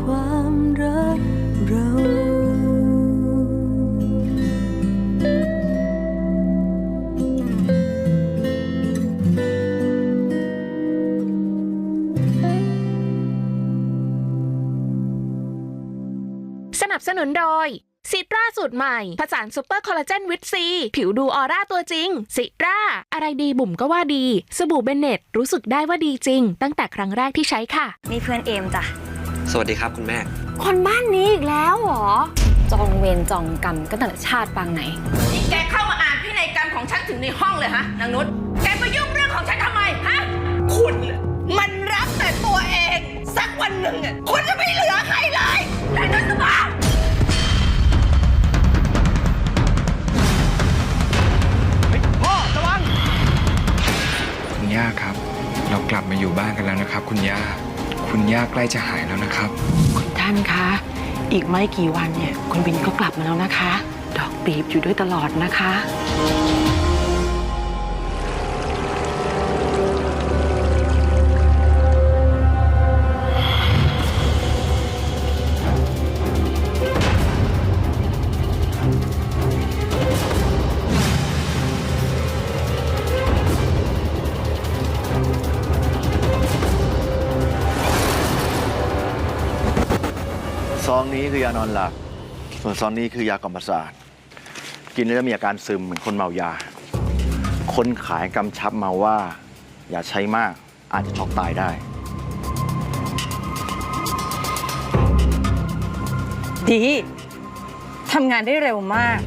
ความรักเราสนับสนุนโดยซิตร้าสูตรใหม่ผสานซูเปอร์คอลลาเจนวิตซี ผิวดูออร่าตัวจริงซิตร้าอะไรดีบุ๋มก็ว่าดี สบู่เบนเนตรู้สึกได้ว่าดีจริง ตั้งแต่ครั้งแรกที่ใช้ค่ะ มีเพื่อนเอมจ้ะ สวัสดีครับคุณแม่ คนบ้านนี้อีกแล้วเหรอ จองเวรจองกรรมก็ตั้งแต่ชาติปางไหน นี่แกเข้ามาอ่านพินัยกรรมของฉันถึงในห้องเลยฮะนางนุช แกมายุ่งเรื่องของฉันทำไมฮะ คุณน่ะมันรักแต่ตัวเอง สักวันหนึ่งอะคุณจะไม่เหลือใครเลยนายนุชสบาคุณย่าครับ เรากลับมาอยู่บ้านกันแล้วนะครับ คุณย่า คุณย่าใกล้จะหายแล้วนะครับ คุณท่านคะ อีกไม่กี่วันเนี่ยคุณบินก็กลับมาแล้วนะคะ ดอกปีบอยู่ด้วยตลอดนะคะานอนหลับ ส่วนซองนี้คือยากล่อมประสาท กินแล้วจะมีอาการซึมเหมือนคนเมายา คนขายกำชับมาว่า อย่าใช้มากอาจจะช็อกตายได้ ดีทำงานได้เร็วมาก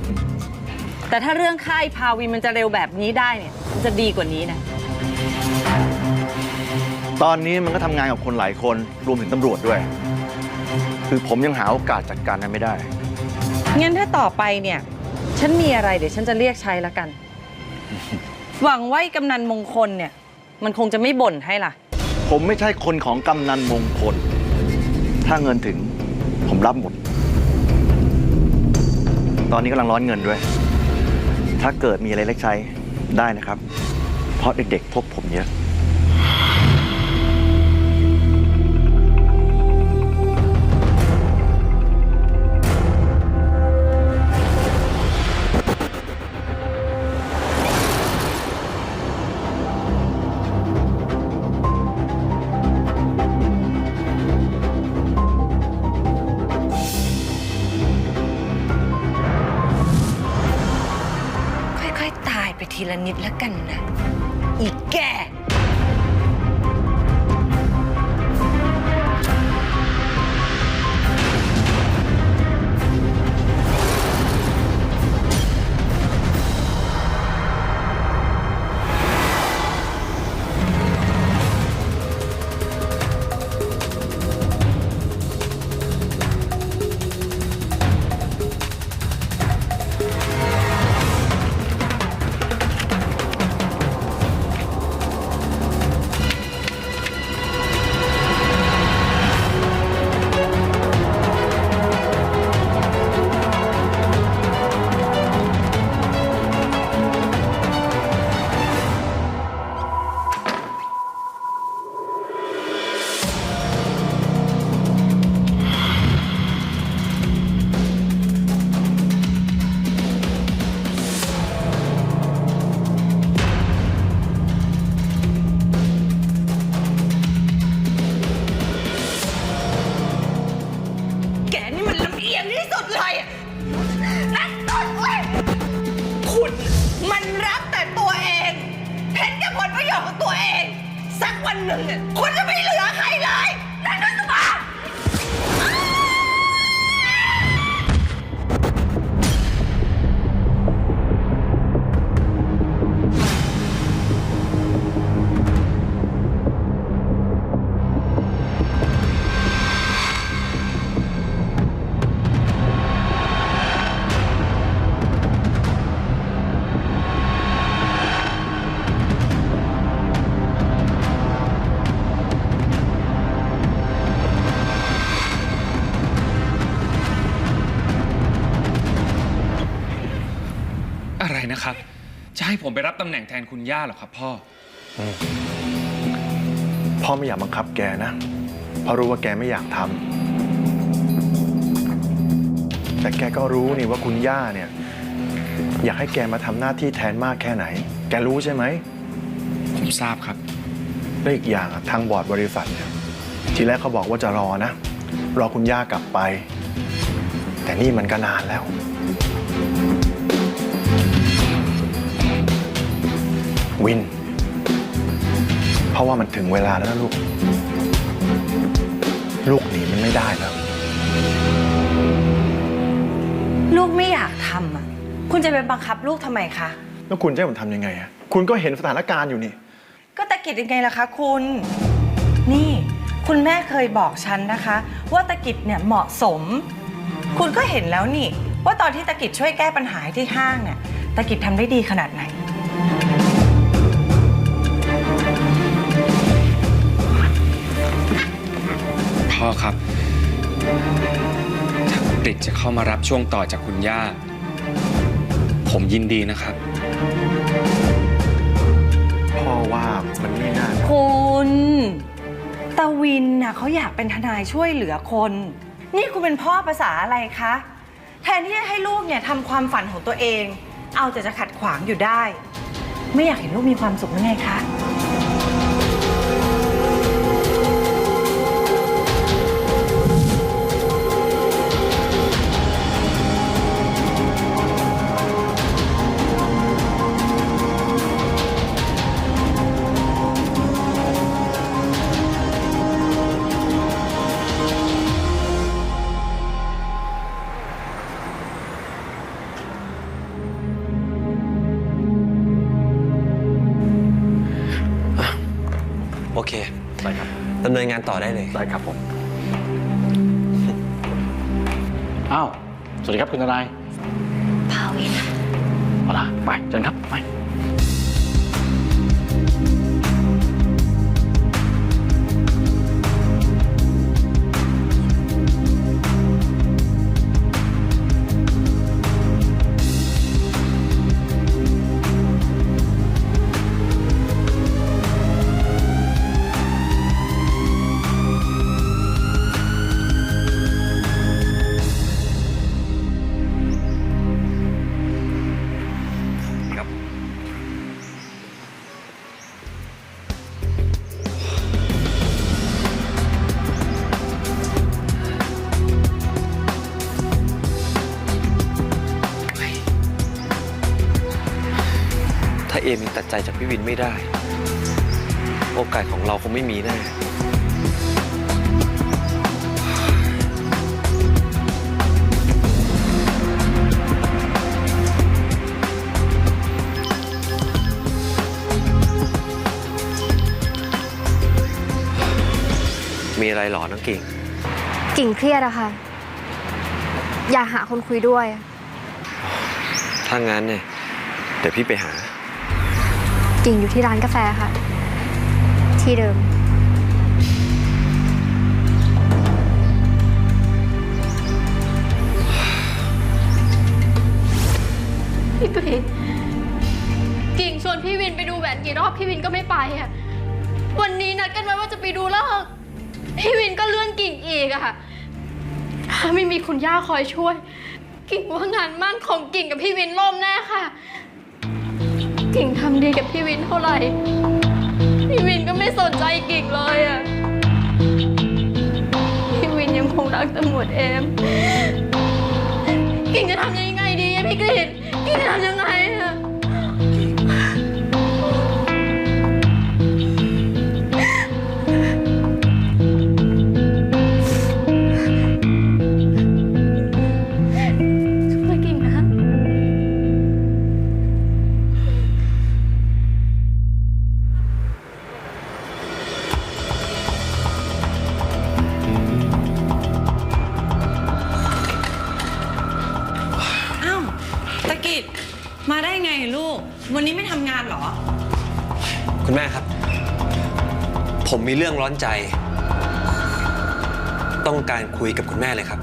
แต่ถ้าเรื่องค่ายพาวินมันจะเร็วแบบนี้ได้เนี่ยมันจะดีกว่านี้นะ ตอนนี้มันก็ทำงานกับคนหลายคนรวมถึงตำรวจด้วย คือผมยังหาโอกาสจัดการนั้นไม่ได้ งั้นถ้าต่อไปเนี่ย ฉันมีอะไรเดี๋ยวฉันจะเรียกใช้ละกัน หวังไว้กำนันมงคลเนี่ย มันคงจะไม่บ่นให้ล่ะ ผมไม่ใช่คนของกำนันมงคล ถ้าเงินถึงผมรับหมด ตอนนี้กำลังร้อนเงินด้วย ถ้าเกิดมีอะไรเล็กใช้ได้นะครับ เพราะเด็กๆพวกผมเยอะ ละนิดแล้วกันนะ อีกแกแก ผมไปรับตำแหน่งแทนคุณย่าเหรอครับพ่อ พ่อไม่อยากบังคับแกนะ เพราะรู้ว่าแกไม่อยากทำ แต่แกก็รู้นี่ว่าคุณย่าเนี่ย อยากให้แกมาทำหน้าที่แทนมากแค่ไหน แกรู้ใช่ไหม ผมทราบครับ และอีกอย่างอะทางบอร์ดบริษัทเนี่ยทีแรกเขาบอกว่าจะรอนะ รอคุณย่ากลับไป แต่นี่มันก็นานแล้ว วิน เพราะว่ามันถึงเวลาแล้วนะลูก ลูกหนีมันไม่ได้แล้ว ลูกไม่อยากทำอะ คุณจะไปบังคับลูกทำไมคะ แล้วคุณจะให้ผมทำยังไงอะคุณก็เห็นสถานการณ์อยู่นี่ ก็ตะกิดยังไงล่ะคะคุณ นี่ คุณแม่เคยบอกฉันนะคะ ว่าตะกิดเนี่ยเหมาะสม คุณก็เห็นแล้วนี่ ว่าตอนที่ตะกิดช่วยแก้ปัญหาที่ห้างเนี่ยตะกิดทำได้ดีขนาดไหน พ่อครับ ถ้ากริดจะเข้ามารับช่วงต่อจากคุณย่า ผมยินดีนะครับ พ่อว่ามันไม่น่าคุณตาวินน่ะเขาอยากเป็นทนายช่วยเหลือคน นี่คุณเป็นพ่อภาษาอะไรคะ แทนที่จะให้ลูกเนี่ยทำความฝันของตัวเอง เอาแต่จะขัดขวางอยู่ได้ ไม่อยากเห็นลูกมีความสุขหรือไงคะ งานต่อได้เลย ได้ครับผม อ้าว สวัสดีครับคุณทนายภาวิน เอาล่ะไปเชิญครับ ไป เอมยังตัดใจจากพี่วินไม่ได้ โอกาสของเราคงไม่มีแน่มีอะไรหรอน้องกิ่ง กิ่งเครียดอะค่ะ อยากหาคนคุยด้วยอะถ้างั้นเนี่ย เดี๋ยวพี่ไปหา กิ่งอยู่ที่ร้านกาแฟค่ะ ที่เดิม พี่กรีนกิ่งชวนพี่วินไปดูแหวนกี่รอบพี่วินก็ไม่ไปอะวันนี้นัดกันไว้ว่าจะไปดูเลิกพี่วินก็เลื่อนกิ่งอีกอะค่ะ ถ้าไม่มีคุณย่าคอยช่วย กิ่งว่างานมั่นของกิ่งกับพี่วินล่มแน่ค่ะ กิ่งทำดีกับพี่วินเท่าไหร่ พี่วินก็ไม่สนใจกิ่งเลยอะพี่วินยังคงรักตำรวจเอมกิ่งจะทำยังไงดีอะพี่กฤษกิ่งจะทำยังไง วันนี้ไม่ทำงานเหรอ คุณแม่ครับ ผมมีเรื่องร้อนใจ ต้องการคุยกับคุณแม่เลยครับ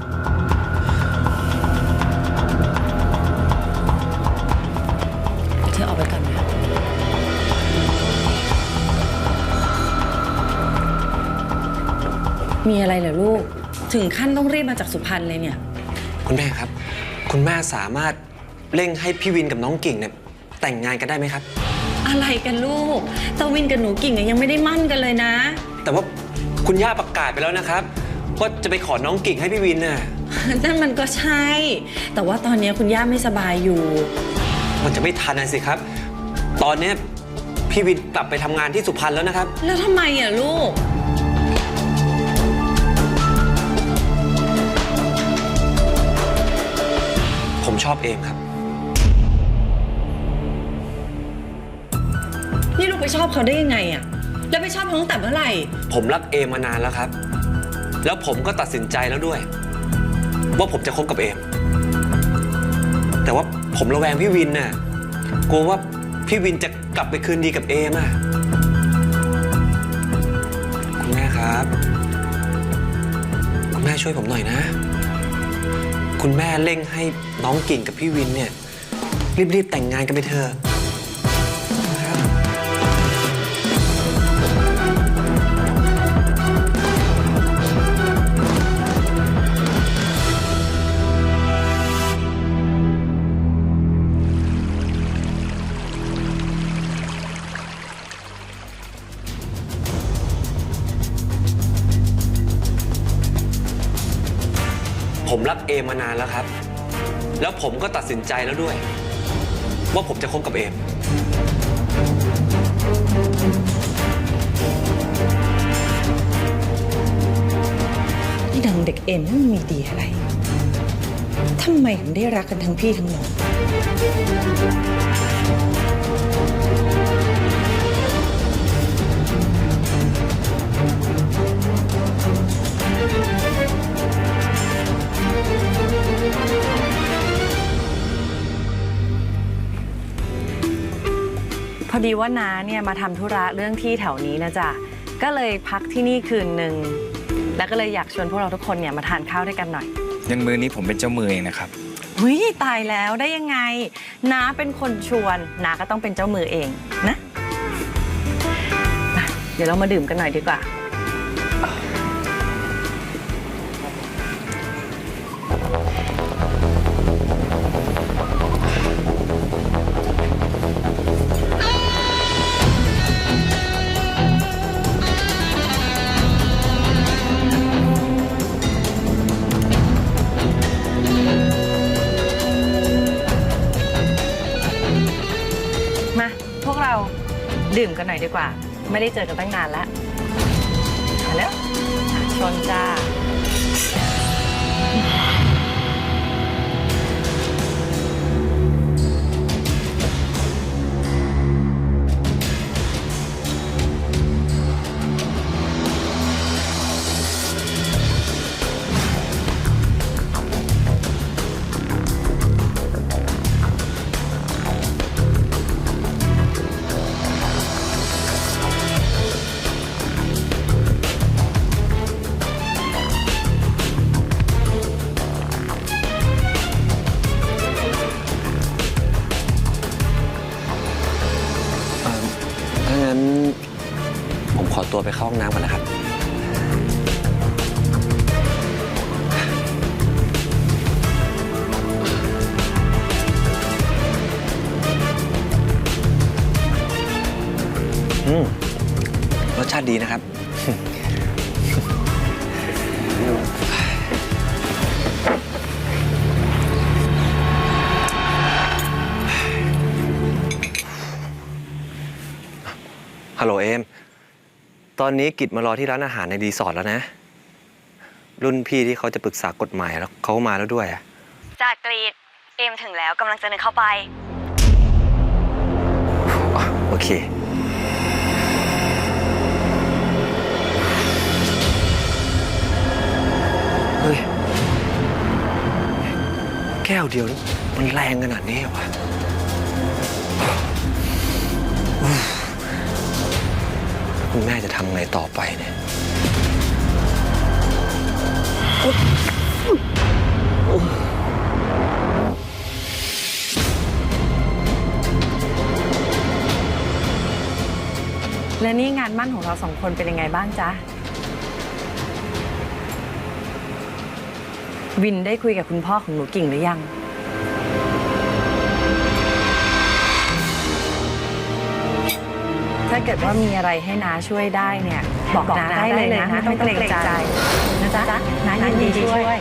เธอออกไปก่อนนะ มีอะไรเหรอลูก ถึงขั้นต้องรีบมาจากสุพรรณเลยเนี่ย คุณแม่ครับ คุณแม่สามารถเร่งให้พี่วินกับน้องกิ่งเนี่ย แต่งงานกันได้ไหมครับ อะไรกันลูกตาวินกับหนูกิ่งอะยังไม่ได้มั่นกันเลยนะ แต่ว่าคุณย่าประกาศไปแล้วนะครับว่าจะไปขอน้องกิ่งให้พี่วินน่ะนั่นมันก็ใช่ แต่ว่าตอนนี้คุณย่าไม่สบายอยู่ มันจะไม่ทันนะสิครับ ตอนเนี้ยพี่วินกลับไปทำงานที่สุพรรณแล้วนะครับ แล้วทำไมอะลูก ผมชอบเอมครับ นี่ลูกไปชอบเขาได้ยังไงอะแล้วไปชอบเขาตั้งแต่เมื่อไหร่ ผมรักเอมมานานแล้วครับ แล้วผมก็ตัดสินใจแล้วด้วย ว่าผมจะคบกับเอม แต่ว่าผมระแวงพี่วินน่ะ กลัวว่าพี่วินจะกลับไปคืนดีกับเอมอะคุณแม่ครับ คุณแม่ช่วยผมหน่อยนะ คุณแม่เร่งให้น้องกิ่งกับพี่วินเนี่ยรีบๆแต่งงานกันไปเถอะ เอมมานานแล้วครับ แล้วผมก็ตัดสินใจแล้วด้วย ว่าผมจะคบกับเอม นี่ดังเด็กเอ็นนั่นมันมีดีอะไร ทำไมถึงได้รักกันทั้งพี่ทั้งน้อง พอดีว่าน้าเนี่ยมาทำธุระเรื่องที่แถวนี้นะจ๊ะ ก็เลยพักที่นี่คืนหนึ่ง แล้วก็เลยอยากชวนพวกเราทุกคนเนี่ยมาทานข้าวด้วยกันหน่อยยังมือนี้ผมเป็นเจ้ามือเองนะครับ หุยตายแล้วได้ยังไง น้าเป็นคนชวน น้าก็ต้องเป็นเจ้ามือเองนะอะเดี๋ยวเรามาดื่มกันหน่อยดีกว่ามา ดื่มกันหน่อยดีกว่า ไม่ได้เจอกันตั้งนานแล้วมาแล้วชนจ้า ติดีนะครับ ฮัลโหลเอม ตอนนี้กิจมารอที่ร้านอาหารในรีสอร์ทแล้วนะ รุ่นพี่ที่เขาจะปรึกษากฎหมายแล้วเขามาแล้วด้วยอะจากกรีดเอมถึงแล้วกำลังจะเดินเข้าไปอะโอเค เฮ้ย แก้วเดียวนี่มันแรงขนาดนี้เหรอวะคุณแม่จะทำไงต่อไปเนี่ยและนี่งานมั่นของเราสองคนเป็นยังไงบ้างจ๊ะ วินได้คุยกับคุณพ่อของหนูกิ่งหรือยัง ถ้าเกิดว่ามีอะไรให้น้าช่วยได้เนี่ย บอกน้าได้เลยนะไม่ต้องเกรงใจนะจ๊ะน้ายินดีช่วย